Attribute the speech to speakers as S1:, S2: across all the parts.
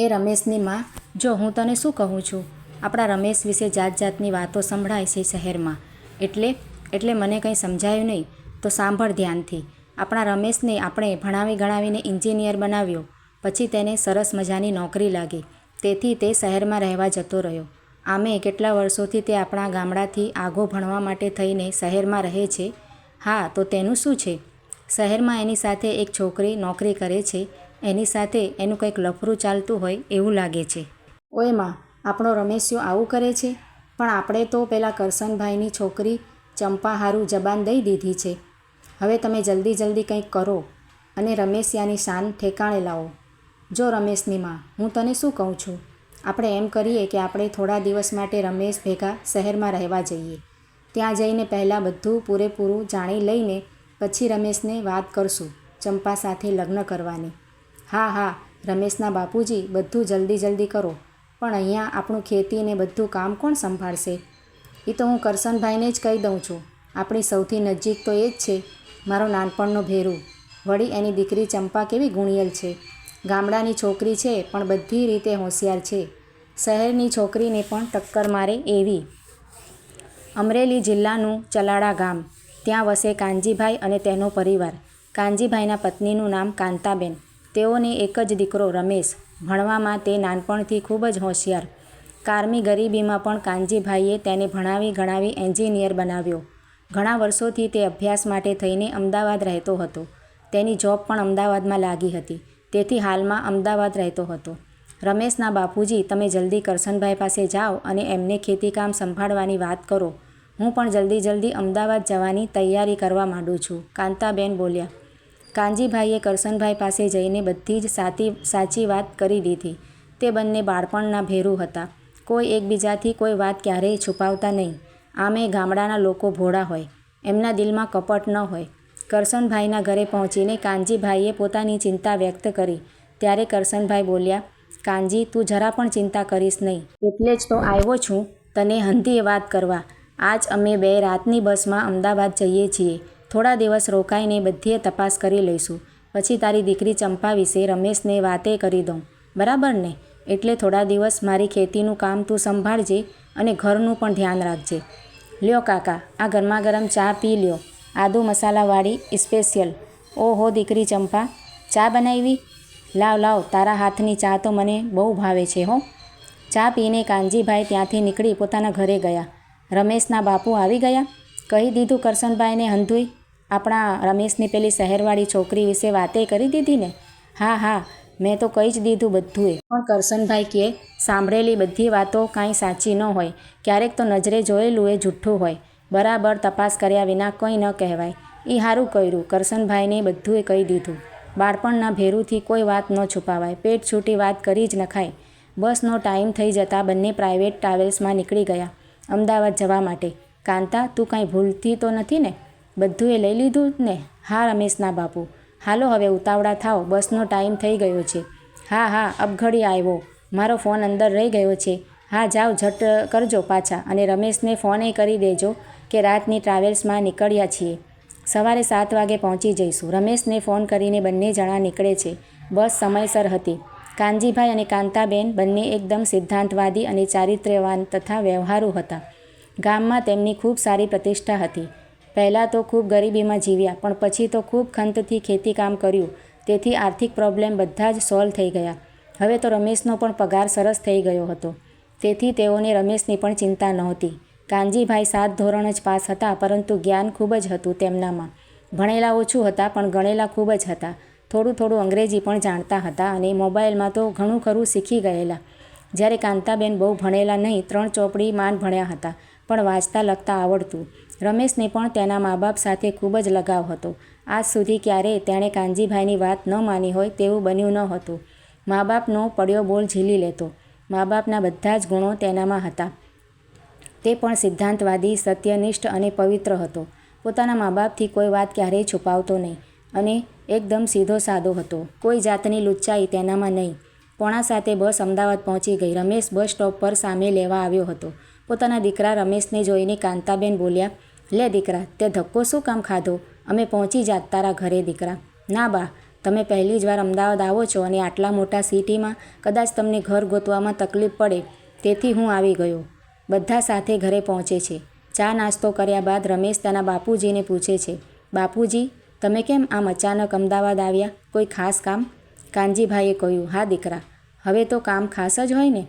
S1: એ રમેશની માં, જો હું તને શું કહું છું? આપણા રમેશ વિશે જાત જાતની વાતો સંભળાય છે શહેરમાં. એટલે એટલે મને કંઈ સમજાયું નહીં, તો સાંભળ ધ્યાનથી. આપણા રમેશને આપણે ભણાવી ગણાવીને એન્જિનિયર બનાવ્યો, પછી તેને સરસ મજાની નોકરી લાગી. તેથી તે શહેરમાં રહેવા જતો રહ્યો. આમે કેટલા વર્ષોથી તે આપણા ગામડાથી આગો ભણવા માટે થઈને શહેરમાં રહે છે? હા, તો તેનું શું છે? શહેરમાં એની સાથે એક છોકરી નોકરી કરે છે એની સાથે એનું કંઈક લફરું ચાલતું હોય એવું લાગે છે. ઓયમાં, આપણો રમેશિયો આવું કરે છે? પણ આપણે તો પેલા કરશનભાઈની છોકરી ચંપા હારું જબાન દઈ દીધી છે. હવે તમે જલ્દી જલ્દી કંઈક કરો અને રમેશિયાની શાન ઠેકાણે લાવો. જો રમેશની માં હું તને શું કહું છું? આપણે એમ કરીએ કે આપણે થોડા દિવસ માટે રમેશ ભેગા શહેરમાં રહેવા જઈએ. ત્યાં જઈને પહેલાં બધું પૂરેપૂરું જાણી લઈને પછી રમેશને વાત કરશું ચંપા સાથે લગ્ન કરવાની. હા હા, રમેશના બાપુજી, બધું જલ્દી જલ્દી કરો. પણ અહીંયા આપણું ખેતી ને બધું કામ કોણ સંભાળશે? એ તો હું કરશનભાઈને જ કહી દઉં છું. આપણી સૌથી નજીક તો એ જ છે. મારો નાનપણનો ભેરું. વળી એની દીકરી ચંપા કેવી ગુણિયલ છે. ગામડાની છોકરી છે, પણ બધી રીતે હોશિયાર છે. શહેરની છોકરીને પણ ટક્કર મારે એવી. અમરેલી જિલ્લાનું ચલાડા ગામ. ત્યાં વસે કાનજીભાઈ અને તેનો પરિવાર. કાનજીભાઈના પત્નીનું નામ કાંતાબેન. તેઓને એક જ દીકરો રમેશ. ભણવામાં તે નાનપણથી ખૂબ જ હોશિયાર. કારમી ગરીબીમાં પણ કાનજીભાઈએ તેને ભણાવી ગણાવી એન્જિનિયર બનાવ્યો. ઘણા વર્ષોથી તે અભ્યાસ માટે થઈને અમદાવાદ રહેતો હતો. તેની જોબ પણ અમદાવાદમાં લાગી હતી. તેથી હાલમાં અમદાવાદ રહેતો હતો. રમેશના બાપુજી, તમે જલ્દી કરશનભાઈ પાસે જાઓ અને એમને ખેતીકામ સંભાળવાની વાત કરો. હું પણ જલ્દી જલ્દી અમદાવાદ જવાની તૈયારી કરવા માંડું છું. કાંતાબેન બોલ્યા કાનજીભાઈએ કરશનભાઈ પાસે જઈને બધી જ સાતી, સાચી વાત કરી દીધી. તે બંને બાળપણના ભેરું હતા. કોઈ એકબીજાથી કોઈ વાત ક્યારેય છુપાવતા નહીં. આમે ગામડાના લોકો ભોળા હોય. એમના દિલમાં કપટ ન હોય. કરશનભાઈના ઘરે પહોંચીને કાનજીભાઈએ પોતાની ચિંતા વ્યક્ત કરી. ત્યારે કરશનભાઈ બોલ્યા, કાનજી, તું જરા પણ ચિંતા કરીશ નહીં. એટલે જ તો આવ્યો છું. તને હંધીએ વાત કરવા. આજ અમે બે રાતની બસમાં અમદાવાદ જઈએ છીએ. થોડા દિવસ રોકાઈને બધીએ તપાસ કરી લઈશું. પછી તારી દીકરી ચંપા વિશે રમેશને વાતે કરી દઉં. બરાબર ને? એટલે થોડા દિવસ મારી ખેતીનું કામ તું સંભાળજે અને ઘરનું પણ ધ્યાન રાખજે. લ્યો કાકા, આ ગરમા ગરમ ચા પી લ્યો. આદુ મસાલાવાળી સ્પેશિયલ. ઓહો દીકરી ચંપા, ચા બનાવી? લાવ લાવ, તારા હાથની ચા તો મને બહુ ભાવે છે હો. ચા પીને કાનજીભાઈ ત્યાંથી નીકળી પોતાના ઘરે ગયા. રમેશના બાપુ આવી ગયા? કહી દીધું કરશનભાઈને હંધુઈ. આપણા રમેશની પેલી શહેરવાળી છોકરી વિશે વાતે કરી દીધી ને? હા હા, મેં તો કહી જ દીધું બધુંએ પણ કરશનભાઈ કહે સાંભળેલી બધી વાતો કાંઈ સાચી ન હોય. ક્યારેક તો નજરે જોયેલું એ જૂઠ્ઠું હોય. બરાબર તપાસ કર્યા વિના કંઈ ન કહેવાય. એ સારું કર્યું. કરશનભાઈને બધુંએ કહી દીધું. બાળપણના ભેરુથી કોઈ વાત ન છુપાવાય. પેટ છૂટી વાત કરી જ નખાય. બસનો ટાઈમ થઈ જતાં બંને પ્રાઇવેટ ટ્રાવેલ્સમાં નીકળી ગયા. અમદાવાદ જવા માટે. કાંતા, તું કાંઈ ભૂલતી તો નથી ને? બધું એ લઈ લીધું ને? હા, રમેશના બાપુ. હાલો, હવે ઉતાવળા થાવ બસનો ટાઈમ થઈ ગયો છે. હા હા, અબઘડી આવ્યો. મારો ફોન અંદર રહી ગયો છે. હા, જાઓ, ઝટ કરજો પાછા અને રમેશને ફોને કરી દેજો કે રાતની ટ્રાવેલ્સમાં નીકળ્યા છીએ. સવારે સાત વાગે પહોંચી જઈશું. રમેશને ફોન કરીને બંને જણા નીકળે છે. બસ સમયસર હતી. કાનજીભાઈ અને કાંતાબેન બંને એકદમ સિદ્ધાંતવાદી અને ચારિત્ર્યવાન તથા વ્યવહારુ હતા. ગામમાં તેમની ખૂબ સારી પ્રતિષ્ઠા હતી. પહેલાં તો ખૂબ ગરીબીમાં જીવ્યા, પણ પછી તો ખૂબ ખંતથી ખેતીકામ કર્યું. તેથી આર્થિક પ્રોબ્લેમ બધા જ સોલ્વ થઈ ગયા. હવે તો રમેશનો પણ પગાર સરસ થઈ ગયો હતો. તેથી તેઓને રમેશની પણ ચિંતા નહોતી. કાનજીભાઈ સાત ધોરણ જ પાસ હતા, પરંતુ જ્ઞાન ખૂબ જ હતું તેમનામાં. ભણેલા ઓછું હતા, પણ ગણેલા ખૂબ જ હતા. થોડું થોડું અંગ્રેજી પણ જાણતા હતા અને મોબાઈલમાં તો ઘણું ખરું શીખી ગયેલા. જ્યારે કાંતાબેન બહુ ભણેલા નહીં, ત્રણ ચોપડી માન ભણ્યા હતા, પણ વાંચતા લખતા આવડતું. રમેશને પણ તેના મા બાપ સાથે ખૂબ જ લગાવ હતો. આજ સુધી ક્યારેય તેણે કાનજીભાઈની વાત ન માની હોય તેવું બન્યું ન હતું. મા બાપનો પડ્યો બોલ ઝીલી લેતો. મા બાપના બધા જ ગુણો તેનામાં હતા. તે પણ સિદ્ધાંતવાદી, સત્યનિષ્ઠ અને પવિત્ર હતો. પોતાના મા બાપથી કોઈ વાત ક્યારેય છુપાવતો નહીં અને એકદમ સીધો સાદો હતો. કોઈ જાતની લુચ્ચાઈ તેનામાં નહીં. પોણા સાથે બસ અમદાવાદ પહોંચી ગઈ. રમેશ બસ સ્ટોપ પર સામે લેવા આવ્યો હતો. પોતાના દીકરા રમેશને જોઈને કાંતાબેન બોલ્યા લે દીકરા, તે ધક્કો શું કામ ખાધો? અમે પહોંચી જાત તારા ઘરે દીકરા. ના બા, તમે પહેલી જ વાર અમદાવાદ આવો છો અને આટલા મોટા સિટીમાં કદાચ તમને ઘર ગોતવામાં તકલીફ પડે, તેથી હું આવી ગયો. બધા સાથે ઘરે પહોંચે છે. ચા નાસ્તો કર્યા બાદ રમેશ તેના બાપુજીને પૂછે છે, બાપુજી, તમે કેમ આમ અચાનક અમદાવાદ આવ્યા? કોઈ ખાસ કામ? કાનજીભાઈએ કહ્યું, હા દીકરા, હવે તો કામ ખાસ જ હોય ને.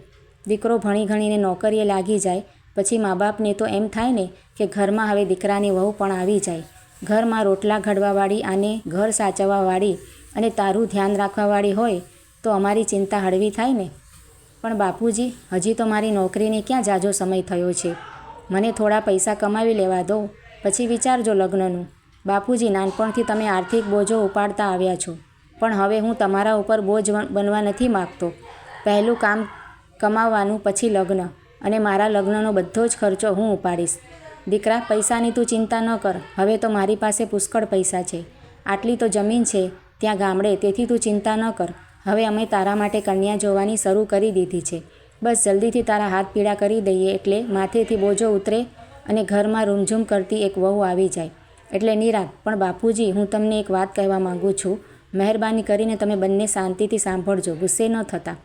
S1: દીકરો ભણી ગણીને નોકરીએ લાગી જાય પછી મા બાપને તો એમ થાય ને કે ઘરમાં હવે દીકરાની વહુ પણ આવી જાય. ઘરમાં રોટલા ઘડવાવાળી આને ઘર સાચવવાવાળી અને તારું ધ્યાન રાખવાવાળી હોય તો અમારી ચિંતા હળવી થાય ને. પણ બાપુજી, હજી તો મારી નોકરીને ક્યાં જાજો સમય થયો છે? મને થોડા પૈસા કમાવી લેવા દો, પછી વિચારજો લગ્નનું. બાપુજી, નાનપણથી તમે આર્થિક બોજો ઉપાડતા આવ્યા છો. પણ હવે હું તમારા ઉપર બોજ બનવા નથી માગતો. પહેલું કામ કમાવવાનું પછી લગ્ન. અને મારા લગ્નનો બધો જ ખર્ચો હું ઉપાડીશ. દીકરા, પૈસાની તું ચિંતા ન કર. હવે તો મારી પાસે પુષ્કળ પૈસા છે. આટલી તો જમીન છે. ત્યાં ગામડે, તેથી તું ચિંતા ન કર. હવે અમે તારા માટે કન્યા જોવાની શરૂ કરી દીધી છે. બસ જલ્દીથી તારા હાથ પીડા કરી દઈએ એટલે માથેથી બોજો ઉતરે અને ઘરમાં રૂમઝૂમ કરતી એક વહુ આવી જાય. એટલે નિરાગ પણ બાપુજી, હું તમને એક વાત કહેવા માગું છું. મહેરબાની કરીને તમે બંને શાંતિથી સાંભળજો. ગુસ્સે ન થતા.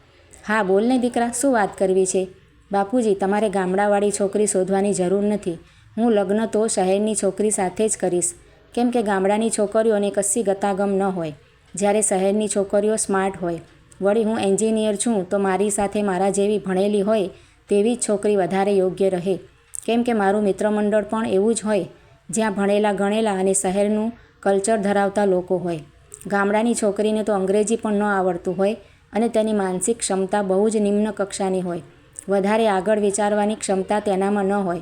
S1: હા બોલને દીકરા, શું વાત કરવી છે? બાપુજી, તમારે ગામડાવાળી છોકરી શોધવાની જરૂર નથી. હું લગ્ન તો શહેરની છોકરી સાથે જ કરીશ. કેમ કે ગામડાની છોકરીઓને કશી ગતાગમ ન હોય. જ્યારે શહેરની છોકરીઓ સ્માર્ટ હોય. વળી હું એન્જિનિયર છું, તો મારી સાથે મારા જેવી ભણેલી હોય તેવી જ છોકરી વધારે યોગ્ય રહે. કેમ કે મારું મિત્રમંડળ પણ એવું જ હોય. જ્યાં ભણેલા ગણેલા અને શહેરનું કલ્ચર ધરાવતા લોકો હોય. ગામડાની છોકરીને તો અંગ્રેજી પણ ન આવડતું હોય અને તેની માનસિક ક્ષમતા બહુ જ નિમ્ન કક્ષાની હોય. વધારે આગળ વિચારવાની ક્ષમતા તેનામાં ન હોય.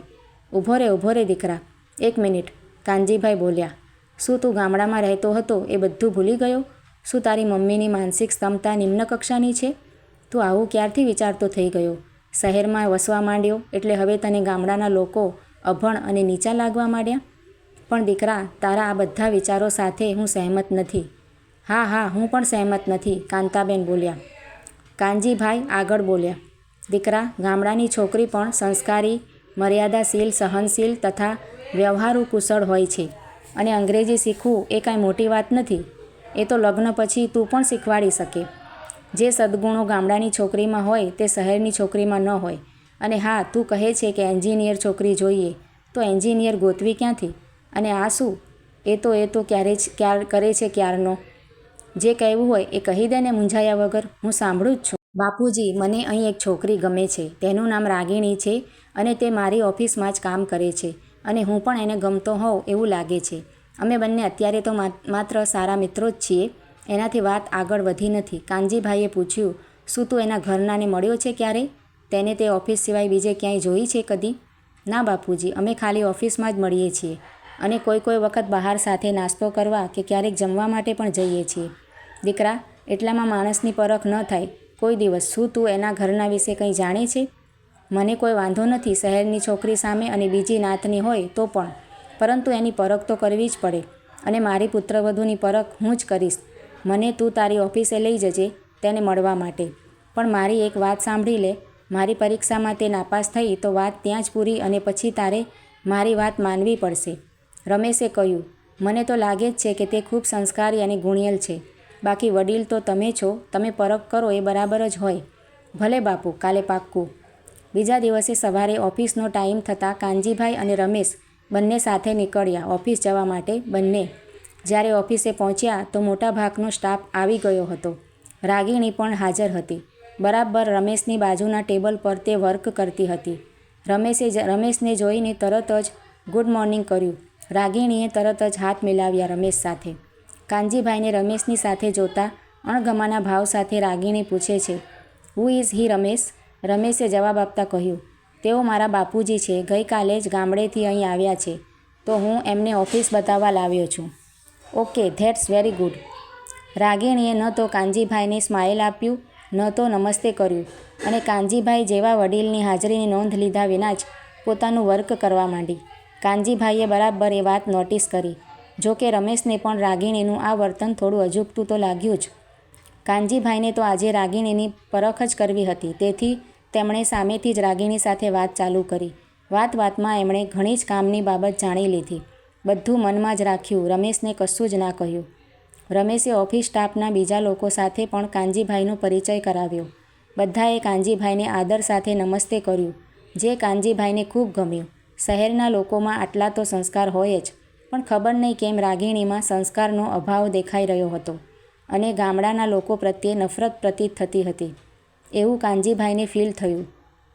S1: ઊભો રે ઊભો રે દીકરા. એક મિનિટ. કાનજીભાઈ બોલ્યા. શું તું ગામડામાં રહેતો હતો એ બધું ભૂલી ગયો? શું તારી મમ્મીની માનસિક ક્ષમતા નિમ્ન કક્ષાની છે? તું આવું ક્યારથી વિચારતો થઈ ગયો? શહેરમાં વસવા માંડ્યો એટલે હવે તને ગામડાના લોકો અભણ અને નીચા લાગવા માંડ્યા? પણ દીકરા, તારા આ બધા વિચારો સાથે હું સહેમત નથી. હા હા, હું પણ સહેમત નથી, કાંતાબેન બોલ્યા. કાનજીભાઈ આગળ બોલ્યા. દીકરા, ગામડાની છોકરી પણ સંસ્કારી, મર્યાદાશીલ, સહનશીલ તથા વ્યવહારુ કુશળ હોય છે. અને અંગ્રેજી શીખવું એ કાંઈ મોટી વાત નથી. એ તો લગ્ન પછી તું પણ શીખવાડી શકે. જે સદગુણો ગામડાની છોકરીમાં હોય તે શહેરની છોકરીમાં ન હોય. અને હા, તું કહે છે કે એન્જિનિયર છોકરી જોઈએ. તો એન્જિનિયર ગોતવી ક્યાંથી? અને આ શું? એ તો એ તો ક્યારે જ, ક્યાર, કરે છે ક્યારનો? જે કહેવું હોય એ કહી દે ને મૂંઝાયા વગર. હું સાંભળું જ છું. બાપુજી, મને અહીં એક છોકરી ગમે છે. તેનું નામ રાગિણી છે અને તે મારી ઓફિસમાં જ કામ કરે છે અને હું પણ એને ગમતો હોઉં એવું લાગે છે. અમે બંને અત્યારે તો માત્ર સારા મિત્રો જ છીએ. એનાથી વાત આગળ વધી નથી. કાનજીભાઈએ પૂછ્યું, શું તું એના ઘરનાને મળ્યો છે ક્યારે? તેને તે ઓફિસ સિવાય બીજે ક્યાંય જોઈ છે કદી? ના બાપુજી, અમે ખાલી ઓફિસમાં જ મળીએ છીએ અને કોઈ કોઈ વખત બહાર સાથે નાસ્તો કરવા કે ક્યારેક જમવા માટે પણ જઈએ છીએ. દીકરા, એટલામાં માણસની પરખ ન થાય. કોઈ દિવસ શું તું એના ઘરના વિશે કંઈ જાણે છે? મને કોઈ વાંધો નથી, શહેરની છોકરી સામે અને બીજી નાતની હોય તો પણ. પરંતુ એની પરખ તો કરવી જ પડે અને મારી પુત્રવધૂની પરખ હું જ કરીશ. મને તું તારી ઓફિસે લઈ જજે તેને મળવા માટે. પણ મારી એક વાત સાંભળી લે. મારી પરીક્ષામાં તે નાપાસ થઈ તો વાત ત્યાં જ પૂરી અને પછી તારે મારી વાત માનવી પડશે. રમેશે કહ્યું, મને તો લાગે જ છે કે તે ખૂબ સંસ્કારી અને ગુણિયલ છે. બાકી વડીલ તો તમે છો, તમે પરખ કરો એ બરાબર જ હોય. ભલે બાપુ, કાલે પાક્કું. બીજા દિવસે સવારે ઓફિસનો ટાઈમ થતાં કાનજીભાઈ અને રમેશ બંને સાથે નીકળ્યા ઓફિસ જવા માટે બંને. જ્યારે ઓફિસે પહોંચ્યા તો મોટાભાગનો સ્ટાફ આવી ગયો હતો. રાગીણી પણ હાજર હતી. બરાબર રમેશની બાજુના ટેબલ પર તે વર્ક કરતી હતી. રમેશે રમેશને જોઈને તરત જ ગુડ મોર્નિંગ કર્યું. રાગીણીએ તરત જ હાથ મિલાવ્યા રમેશ સાથે. કાનજીભાઈને રમેશની સાથે જોતા અણગમાના ભાવ સાથે રાગીણી પૂછે છે હુ ઇઝ હી રમેશ? રમેશે જવાબ આપતા કહ્યું, તેઓ મારા બાપુજી છે, ગઈકાલે જ ગામડેથી અહીં આવ્યા છે, તો હું એમને ઓફિસ બતાવવા લાવ્યો છું. Okay, that's very good. રાગીણીએ ન તો કાનજીભાઈને સ્માઇલ આપ્યું, ન તો નમસ્તે કર્યું અને કાનજીભાઈ જેવા વડીલની હાજરીની નોંધ લીધા વિના જ પોતાનું વર્ક કરવા માંડી. કાનજીભાઈએ બરાબર એ વાત નોટિસ કરી. જો કે રમેશને પણ રાગીણીનું આ વર્તન થોડું અજુગતું તો લાગ્યું જ. કાનજીભાઈને તો આજે રાગીણીની પરખ જ કરવી હતી, તેથી તેમણે સામેથી જ રાગીણી સાથે વાત ચાલુ કરી. વાત વાતમાં એમણે ઘણી જ કામની બાબત જાણી લીધી. બધું મનમાં જ રાખ્યું, રમેશને કશું જ ના કહ્યું. રમેશે ઓફિસ સ્ટાફના બીજા લોકો સાથે પણ કાનજીભાઈનો પરિચય કરાવ્યો. બધાએ કાનજીભાઈને આદર સાથે નમસ્તે કર્યું, જે કાનજીભાઈને ખૂબ ગમ્યું. શહેરના લોકોમાં આટલા તો સંસ્કાર હોય જ. પણ ખબર નહીં કેમ રાગીણીમાં સંસ્કારનો અભાવ દેખાઈ રહ્યો હતો અને ગામડાના લોકો પ્રત્યે નફરત પ્રતીત થતી હતી. એવું કાનજીભાઈને ફીલ થયું.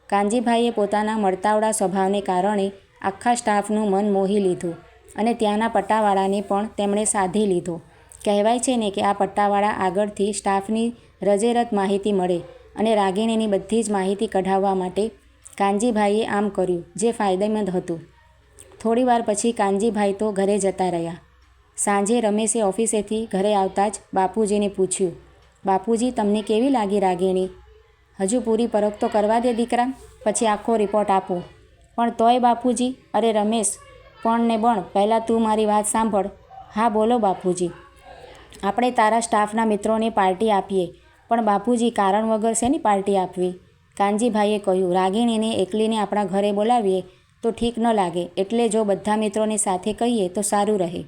S1: કાનજીભાઈએ પોતાના મળતાવડા સ્વભાવને કારણે આખા સ્ટાફનું મન મોહી લીધું અને ત્યાંના પટ્ટાવાળાને પણ તેમણે સાધી લીધો. કહેવાય છે ને કે આ પટ્ટાવાળા આગળથી સ્ટાફની રજેરત માહિતી મળે અને રાગીણીની બધી જ માહિતી કઢાવવા માટે કાનજીભાઈએ આમ કર્યું, જે ફાયદેમંદ હતું. થોડીવાર પછી કાનજીભાઈ તો ઘરે જતા રહ્યા. સાંજે રમેશે ઓફિસેથી ઘરે આવતા જ બાપુજીને પૂછ્યું, બાપુજી, તમને કેવી લાગી રાગીણી? હજુ પૂરી પરખ તો કરવા દે દીકરા, પછી આખો રિપોર્ટ આપો. પણ તોય બાપુજી, અરે રમેશ, પણ ને બણ પહેલાં તું મારી વાત સાંભળ. હા, બોલો બાપુજી. આપણે તારા સ્ટાફના મિત્રોને પાર્ટી આપીએ, પણ બાપુજી કારણ વગર શેની પાર્ટી આપવી? કાનજીભાઈએ કહ્યું, રાગીણીને એકલીને આપણા ઘરે બોલાવીએ તો ઠીક ન લાગે. એટલે જો બધા મિત્રોને સાથે કહીએ તો સારું રહે.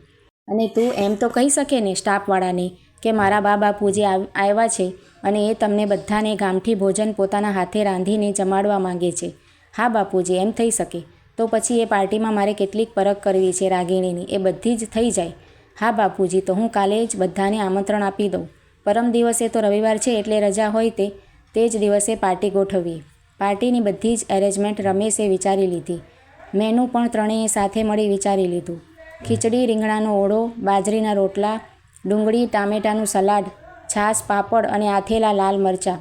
S1: અને તું એમ તો કહી શકે ને સ્ટાફવાળાને કે મારા બા બાપુજી આવ- આવ્યા છે અને એ તમને બધાને ગામઠી ભોજન પોતાના હાથે રાંધીને જમાડવા માંગે છે. હા બાપુજી, એમ થઈ શકે. તો પછી એ પાર્ટીમાં મારે કેટલીક પરખ કરવી છે રાગીણીની. એ બધી જ થઈ જાય. હા બાપુજી, તો હું કાલે જ બધાને આમંત્રણ આપી દઉં. પરમ દિવસે તો રવિવાર છે એટલે રજા હોય તે તે જ દિવસે પાર્ટી ગોઠવીએ. પાર્ટીની બધી જ એરેન્જમેન્ટ રમેશે વિચારી લીધી. મેનુ પણ ત્રણેય સાથે મળી વિચારી લીધું. ખીચડી, રીંગણાનો ઓળો, બાજરીના રોટલા, ડુંગળી, ટામેટાનું સલાડ, છાશ, પાપડ અને આથેલા લાલ મરચાં.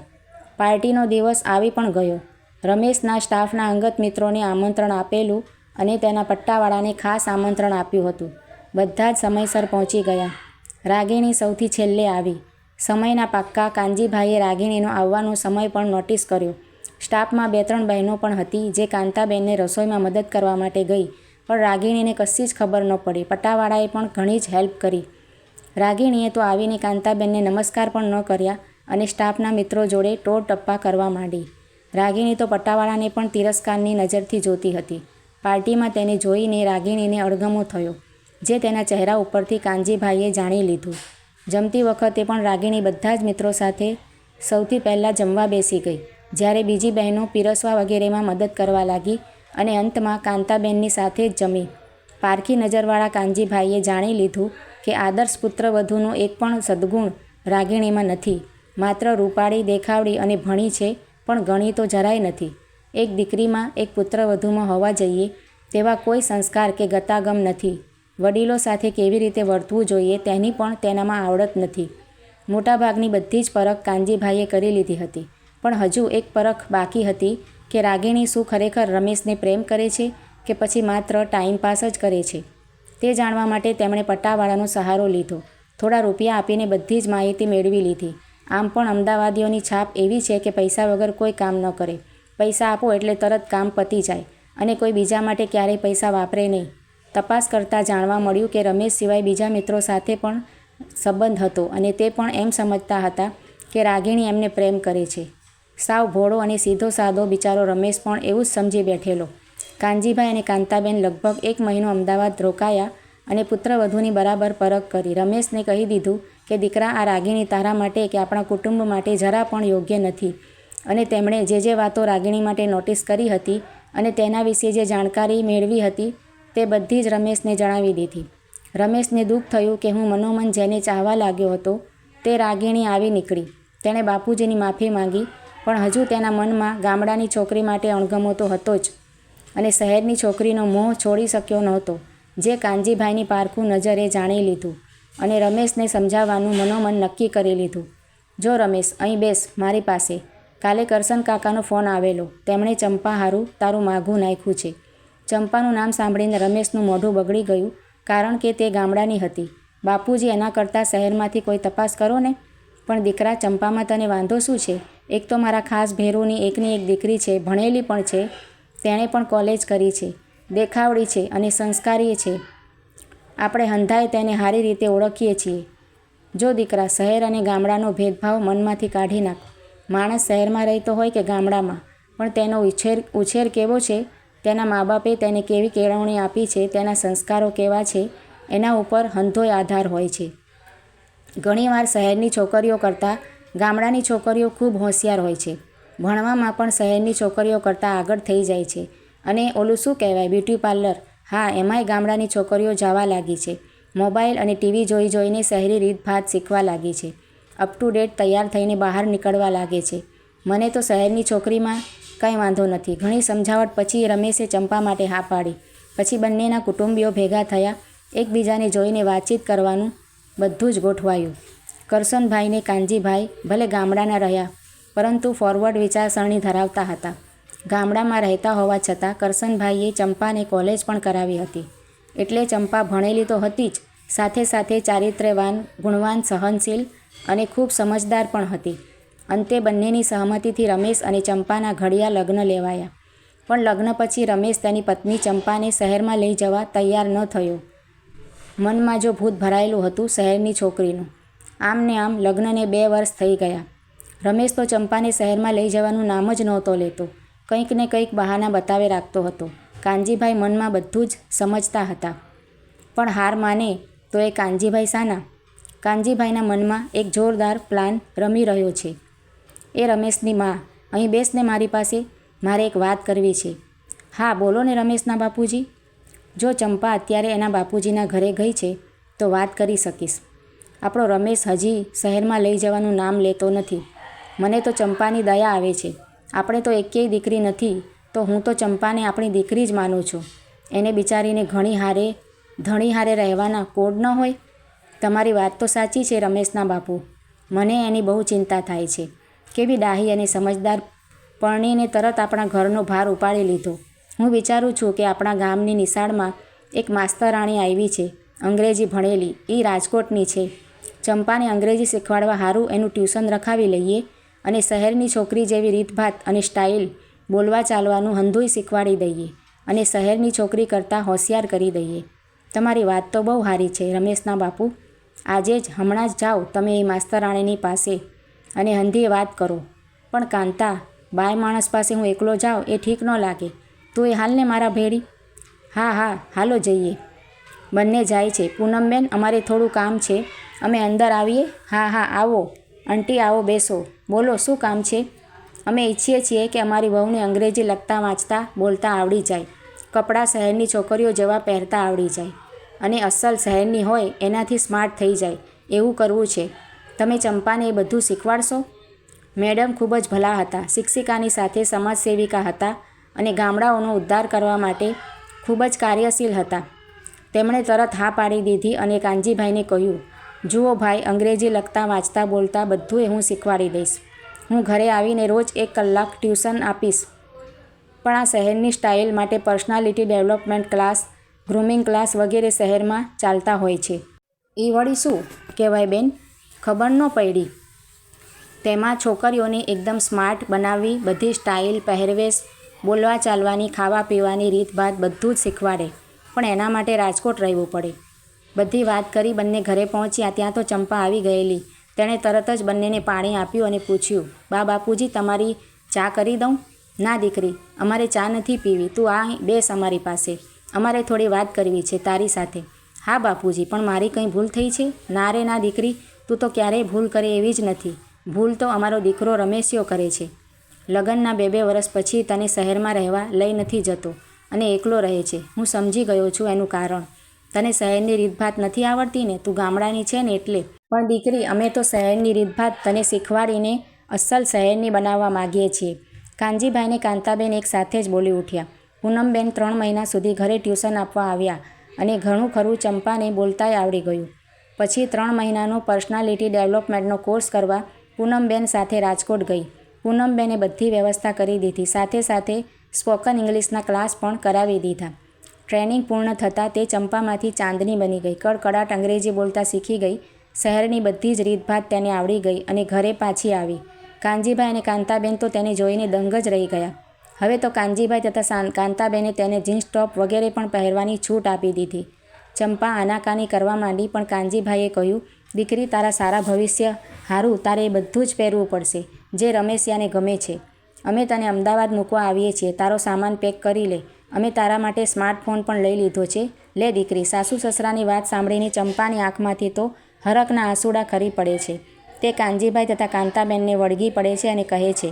S1: પાર્ટીનો દિવસ આવી પણ ગયો. રમેશના સ્ટાફના અંગત મિત્રોને આમંત્રણ આપેલું અને તેના પટ્ટાવાળાને ખાસ આમંત્રણ આપ્યું હતું. બધા જ સમયસર પહોંચી ગયા. રાગીણી સૌથી છેલ્લે આવી. સમયના પાક્કા કાનજીભાઈએ રાગીણીનો આવવાનો સમય પણ નોટિસ કર્યો. સ્ટાફમાં બે ત્રણ બહેનો પણ હતી જે કાંતાબેનને રસોઈમાં મદદ કરવા માટે ગઈ. પણ રાગીણીને કશી જ ખબર ન પડી. પટ્ટાવાળાએ પણ ઘણી જ હેલ્પ કરી. રાગીણીએ તો આવીને કાંતાબેનને નમસ્કાર પણ ન કર્યા અને સ્ટાફના મિત્રો જોડે ટોર ટપ્પા કરવા માંડી. રાગીણી તો પટ્ટાવાળાને પણ તિરસ્કારની નજરથી જોતી હતી. પાર્ટીમાં તેને જોઈને રાગીણીને અણગમો થયો, જે તેના ચહેરા ઉપરથી કાનજીભાઈએ જાણી લીધું. જમતી વખતે પણ રાગીણી બધા જ મિત્રો સાથે સૌથી પહેલાં જમવા બેસી ગઈ. જ્યારે બીજી બહેનો પીરસવા વગેરેમાં મદદ કરવા લાગી અને અંતમાં કાંતાબેનની સાથે જ જમી. પારખી નજરવાળા કાનજીભાઈએ જાણી લીધું કે આદર્શ પુત્રવધૂનો એક પણ સદ્ગુણ રાગીણીમાં નથી. માત્ર રૂપાળી દેખાવડી અને ભણી છે, પણ ગણી તો જરાય નથી. એક દીકરીમાં એક પુત્રવધૂમાં હોવા જઈએ તેવા કોઈ સંસ્કાર કે ગતાગમ નથી. વડીલો સાથે કેવી રીતે વર્તવું જોઈએ તેની પણ તેનામાં આવડત નથી. મોટાભાગની બધી જ પરખ કાનજીભાઈએ કરી લીધી હતી. પણ હજુ એક પરખ બાકી હતી કે રાગીણી શું ખરેખર રમેશને પ્રેમ કરે છે કે પછી માત્ર ટાઈમપાસ જ કરે છે. તે જાણવા માટે તેમણે પટ્ટાવાળાનો સહારો લીધો. થોડા રૂપિયા આપીને બધી જ માહિતી મેળવી લીધી. આમ પણ અમદાવાદીઓની છાપ એવી છે કે પૈસા વગર કોઈ કામ ન કરે. પૈસા આપો એટલે તરત કામ પતી જાય અને કોઈ બીજા માટે ક્યારેય પૈસા વાપરે નહીં. તપાસ કરતાં જાણવા મળ્યું કે રમેશ સિવાય બીજા મિત્રો સાથે પણ સંબંધ હતો અને તે પણ એમ સમજતા હતા કે રાગીણી એમને પ્રેમ કરે છે. સાવ ભોળો અને સીધો સાદો બિચારો રમેશ પણ એવું જ સમજી બેઠેલો. કાનજીભાઈ અને કાંતાબેન લગભગ એક મહિનો અમદાવાદ રોકાયા અને પુત્રવધૂની બરાબર પરખ કરી. રમેશને કહી દીધું કે, દીકરા, આ રાગીણી તારા માટે કે આપણા કુટુંબ માટે જરા પણ યોગ્ય નથી. અને તેમણે જે જે વાતો રાગીણી માટે નોટિસ કરી હતી અને તેના વિશે જે જાણકારી મેળવી હતી તે બધી જ રમેશને જણાવી દીધી. રમેશને દુઃખ થયું કે, હું મનોમન જેને ચાહવા લાગ્યો હતો તે રાગીણી આવી નીકળી. તેણે બાપુજીની માફી માંગી પણ હજુ તેના મનમાં ગામડાની છોકરી માટે અણગમો તો હતો જ. અને શહેરની છોકરીનો મોહ છોડી શક્યો નહોતો, જે કાનજીભાઈની પારખું નજરે જાણી લીધું અને રમેશને સમજાવવાનું મનોમન નક્કી કરી લીધું. જો રમેશ, અહીં બેસ, મારી પાસે. કાલે કરશન કાકાનો ફોન આવેલો. તેમણે ચંપા હારું તારું માઘું નાખ્યું છે. ચંપાનું નામ સાંભળીને રમેશનું મોઢું બગડી ગયું, કારણ કે તે ગામડાની હતી. બાપુજી, એના કરતાં શહેરમાંથી કોઈ તપાસ કરો ને? પણ દીકરા ચંપામાં તને વાંધો શું છે? એક તો મારા ખાસ ભેરુની એકની એક દીકરી છે, ભણેલી પણ છે, તેણે પણ કોલેજ કરી છે, દેખાવડી છે અને સંસ્કારી છે. આપણે હંધાય તેને સારી રીતે ઓળખીએ છીએ. જો દીકરા શહેર અને ગામડાનો ભેદભાવ મનમાંથી કાઢી નાખ. માણસ શહેરમાં રહેતો હોય કે ગામડામાં, પણ તેનો ઉછેર ઉછેર કેવો છે? તેના મા બાપે તેને કેવી કેળવણી આપી છે? તેના સંસ્કારો કેવા છે? એના ઉપર હંધોય આધાર હોય છે. ઘણીવાર શહેરની છોકરીઓ કરતાં ગામડાની છોકરીઓ ખૂબ હોશિયાર હોય છે. ભણવામાં પણ શહેરની છોકરીઓ કરતાં આગળ થઈ જાય છે. અને ઓલું શું કહેવાય? Beauty parlour. હા, એમાંય ગામડાની છોકરીઓ જવા લાગી છે. મોબાઈલ અને ટીવી જોઈ જોઈને શહેરી રીતભાત શીખવા લાગી છે. અપ ટુ ડેટ તૈયાર થઈને બહાર નીકળવા લાગે છે. મને તો શહેરની છોકરીમાં કંઈ વાંધો નથી. ઘણી સમજાવટ પછી રમેશે ચંપા માટે હા પાડી. પછી બંનેના કુટુંબીઓ ભેગા થયા. એકબીજાને જોઈને વાતચીત કરવાનું બધું જ ગોઠવાયું. કરશનભાઈને કાનજીભાઈ ભલે ગામડાના રહ્યા, પરંતુ ફોરવર્ડ વિચારસરણી ધરાવતા હતા. ગામડામાં રહેતા હોવા છતાં કરશનભાઈએ ચંપાને કોલેજ પણ કરાવી હતી. એટલે ચંપા ભણેલી તો હતી જ, સાથે સાથે ચારિત્ર્યવાન, ગુણવાન, સહનશીલ અને ખૂબ સમજદાર પણ હતી. અંતે બંનેની સહમતિથી રમેશ અને ચંપાના ઘડિયા લગ્ન લેવાયા. પણ લગ્ન પછી રમેશ તેની પત્ની ચંપાને શહેરમાં લઈ જવા તૈયાર ન થયો. મનમાં જો ભૂત ભરાયેલું હતું શહેરની છોકરીનું. આમ ને આમ લગ્નને બે વર્ષ થઈ ગયા. રમેશ તો ચંપાને શહેરમાં લઈ જવાનું નામ જ નહોતો લેતો. કંઈક ને કંઈક બહાના બતાવે રાખતો હતો. કાનજીભાઈ મનમાં બધું જ સમજતા હતા. પણ હાર માને તો એ કાનજીભાઈ સાના કાનજીભાઈના મનમાં એક જોરદાર પ્લાન રમી રહ્યો છે. એ રમેશની માં. અહીં બેસને મારી પાસે. મારે એક વાત કરવી છે. હા, બોલો ને રમેશના બાપુજી. જો ચંપા અત્યારે એના બાપુજીના ઘરે ગઈ છે, તો વાત કરી શકીશ. આપણો રમેશ હજી શહેરમાં લઈ જવાનું નામ લેતો નથી. મને તો ચંપાની દયા આવે છે. આપણે તો એકેય દીકરી નથી, તો હું તો ચંપાને આપણી દીકરી જ માનું છું. એને બિચારીને ઘણી હારે, ધણી હારે રહેવાના કોડ ન હોય? તમારી વાત તો સાચી છે રમેશના બાપુ. મને એની બહુ ચિંતા થાય છે. કેવી ડાહી અને સમજદાર પરણીને તરત આપણા ઘરનો ભાર ઉપાડી લીધો. હું વિચારું છું કે આપણા ગામની નિશાળમાં એક માસ્તરાણી આવી છે, અંગ્રેજી ભણેલી. એ રાજકોટની છે. ચંપાને અંગ્રેજી શીખવાડવા સારું એનું ટ્યુશન રખાવી લઈએ અને શહેરની છોકરી જેવી રીતભાત અને સ્ટાઇલ બોલવા ચાલવાનું હંધુય શીખવાડી દઈએ અને શહેરની છોકરી કરતાં હોશિયાર કરી દઈએ. તમારી વાત તો બહુ સારી છે, રમેશના બાપુ. આજે જ હમણાં જ જાઓ, તમે એ માસ્તરાણીની પાસે અને હંધીએ વાત કરો. પણ કાંતા, બાય માણસ પાસે હું એકલો જાઉં એ ઠીક ન લાગે. તું એ હાલને મારા ભેળી? હા હા, હાલો જઈએ. બંને જાય છે. પૂનમબેન, અમારે થોડું કામ છે. અમે અંદર આવીએ. હા હા, આવો. આંટી, આવો, બેસો. બોલો, શું કામ છે? અમે ઈચ્છીએ છીએ કે અમારી વહુને અંગ્રેજી લખતા, વાંચતા, બોલતા આવડી જાય. કપડાં શહેરની છોકરીઓ જેવા પહેરતા આવડી જાય. અને અસલ શહેરની હોય, એનાથી સ્માર્ટ થઈ જાય. એવું કરવું છે. તમે ચંપાને એ બધું શીખવાડશો? મેડમ ખૂબ જ ભલા હતા. શિક્ષિકાની સાથે સમાજસેવિકા હતા અને ગામડાઓનો ઉદ્ધાર કરવા માટે ખૂબ જ કાર્યશીલ હતા. તેમણે તરત હા પાડી દીધી અને કાનજીભાઈને કહ્યું જુઓ ભાઈ, અંગ્રેજી લખતા, વાંચતા, બોલતા બધું એ હું શીખવાડી દઈશ. હું ઘરે આવીને રોજ એક કલાક ટ્યુશન આપીશ. પણ આ શહેરની સ્ટાઇલ માટે personality development class, grooming class વગેરે શહેરમાં ચાલતા હોય છે. એ વળી શું કહેવાય બેન? ખબર ન પડી. તેમાં છોકરીઓને એકદમ સ્માર્ટ બનાવવી બધી સ્ટાઇલ પહેરવેશ, બોલવા ચાલવાની, ખાવા પીવાની રીતભાત બધું જ શીખવાડે. પણ એના માટે રાજકોટ રહેવું પડે. બધી વાત કરી બંને ઘરે પહોંચ્યા, ત્યાં તો ચંપા આવી ગયેલી. તેણે તરત જ બંનેને પાણી આપ્યું અને પૂછ્યું, બા બાપુજી, તમારી ચા કરી દઉં? ના, દીકરી, અમારે ચા નથી પીવી, તું આ બેસ અમારી પાસે. અમારે થોડી વાત કરવી છે તારી સાથે. હા, બાપુજી, પણ મારી કંઈ ભૂલ થઈ છે? ના રે, ના, દીકરી, તું તો ક્યારેય ભૂલ કરે એવી જ નથી. ભૂલ તો અમારો દીકરો રમેશિયો કરે છે. લગ્નના બે બે વર્ષ પછી તને શહેરમાં રહેવા લઈ નથી જતો અને એકલો રહે છે. હું સમજી ગયો છું એનું કારણ. તને શહેરની રીતભાત નથી આવડતી ને? તું ગામડાની છે ને એટલે. પણ દીકરી, અમે તો શહેરની રીતભાત તને શીખવાડીને અસલ શહેરની બનાવવા માગીએ છીએ. કાનજીભાઈને કાંતાબેન એક સાથે જ બોલી ઉઠ્યા. પૂનમબેન ત્રણ મહિના સુધી ઘરે ટ્યુશન આપવા આવ્યા અને ઘણું ખરું ચંપાને બોલતાય આવડી ગયું. પછી ત્રણ મહિનાનો પર્સનાલિટી ડેવલપમેન્ટનો કોર્સ કરવા પૂનમબેન સાથે રાજકોટ ગઈ. પૂનમબેને બધી વ્યવસ્થા કરી દીધી. સાથે સાથે સ્પોકન ઇંગ્લિશના ક્લાસ પણ કરાવી દીધા. ટ્રેનિંગ પૂર્ણ થતાં તે ચંપામાંથી ચાંદની બની ગઈ. કડકડાટ અંગ્રેજી બોલતા શીખી ગઈ. શહેરની બધી જ રીતભાત તેને આવડી ગઈ અને ઘરે પાછી આવી. કાનજીભાઈ અને કાંતાબેન તો તેને જોઈને દંગ જ રહી ગયા. હવે તો કાનજીભાઈ તથા કાંતાબેને તેને જીન્સ ટોપ વગેરે પણ પહેરવાની છૂટ આપી દીધી. ચંપા આનાકાની કરવા માંડી પણ કાનજીભાઈએ કહ્યું, દીકરી, તારા સારા ભવિષ્ય હારું, તારે એ બધું જ પહેરવું પડશે. જે રમેશિયાને ગમે છે. અમે તને અમદાવાદ મૂકવા આવીએ છીએ. તારો સામાન પેક કરી લે. અમે તારા માટે સ્માર્ટફોન પણ લઈ લીધો છે. લે દીકરી, સાસુ સસરાની વાત સાંભળીને ચંપાની આંખમાંથી તો હરકના આંસુડા ખરી પડે છે. તે કાનજીભાઈ તથા કાંતાબેનને વળગી પડે છે અને કહે છે,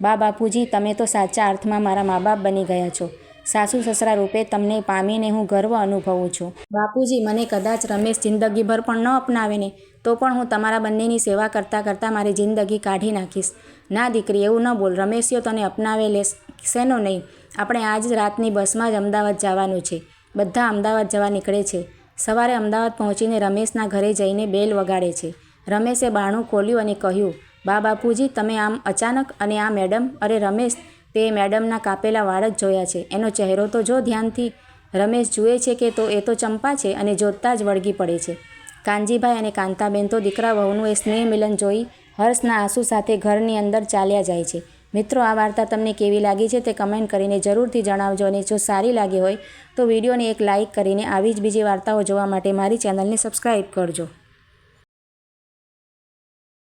S1: બા બાપુજી, તમે તો સાચા અર્થમાં મારા મા બાપ બની ગયા છો. સાસુ સસરા રૂપે તમને પામીને હું ગર્વ અનુભવું છું. બાપુજી, મને કદાચ રમેશ જિંદગીભર પણ ન અપનાવે ને તો પણ હું તમારા બંનેની સેવા કરતાં કરતાં મારી જિંદગી કાઢી નાખીશ. ના દીકરી, એવું ન બોલ. રમેશિયો તને અપનાવે લેશ, શેનો નહીં? આપણે આજ રાતની બસમાં જ અમદાવાદ જવાનું છે. બધા અમદાવાદ જવા નીકળે છે. સવારે અમદાવાદ પહોંચીને રમેશના ઘરે જઈને બેલ વગાડે છે. રમેશે બાણું ખોલ્યું અને કહ્યું, બા બાપુજી, તમે આમ અચાનક અને આ મેડમ અરે રમેશ તે મેડમના કાપેલા વાળ જ જોયા છે. એનો ચહેરો તો જો ધ્યાનથી રમેશ જુએ છે કે તો એ તો ચંપા છે અને જોતાં જ વળગી પડે છે. કાનજીભાઈ અને કાંતાબેન તો દીકરા વહુનું એ સ્નેહ મિલન જોઈ હર્ષના આંસુ સાથે ઘરની અંદર ચાલ્યા જાય છે. મિત્રો, આ વાર્તા તમને કેવી લાગી છે તે કમેન્ટ કરીને જરૂરથી જણાવજો અને જો સારી લાગી હોય તો વિડીયોને એક લાઇક કરીને આવી જ બીજી વાર્તાઓ જોવા માટે મારી ચેનલને સબસ્ક્રાઈબ કરજો.